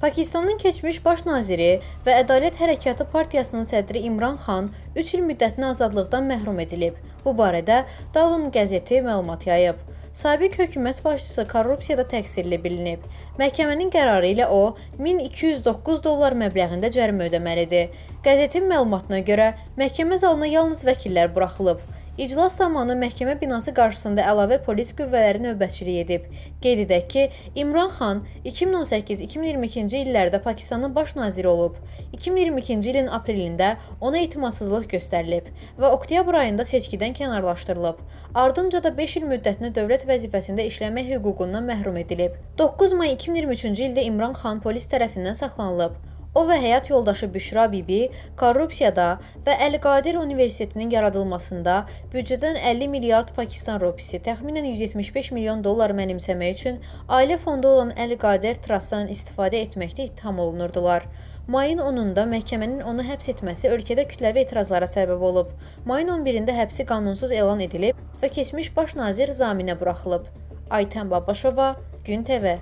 Pakistanın keçmiş baş naziri və Ədalət Hərəkatı Partiyasının sədri İmran Xan 3 il müddətinə azadlıqdan məhrum edilib. Bu barədə Davun qəzeti məlumat yayıb. Sabiq hökumət başçısı korrupsiyada təqsirli bilinib. Məhkəmənin qərarı ilə o 1209 dollar məbləğində cərimə ödəməlidir. Qəzetin məlumatına görə məhkəmə zalına yalnız vəkillər buraxılıb. İclas zamanı məhkəmə binası qarşısında əlavə polis qüvvələri növbətçilik edib. Qeyd edək ki, İmran Xan 2018-2022-ci illərdə Pakistanın baş naziri olub. 2022-ci ilin aprelində ona etimadsızlıq göstərilib və oktyabr ayında seçkidən kənarlaşdırılıb. Ardınca da 5 il müddətinə dövlət vəzifəsində işləmək hüququndan məhrum edilib. 9 may 2023-cü ildə İmran Xan polis tərəfindən saxlanılıb. O və həyat yoldaşı Büşra Bibi korrupsiyada və Əl-Qadir Universitetinin yaradılmasında büdcədən 50 milyard Pakistan rupisi, təxminən 175 milyon dollar mənimsəmək üçün ailə fondu olan Əl-Qadir Trustdan istifadə etməkdə ittiham olunurdular. Mayın 10-da məhkəmənin onu həbs etməsi ölkədə kütləvi etirazlara səbəb olub. Mayın 11-də həbsi qanunsuz elan edilib və keçmiş baş nazir zaminə buraxılıb. Aytən Babaşova, Gün TV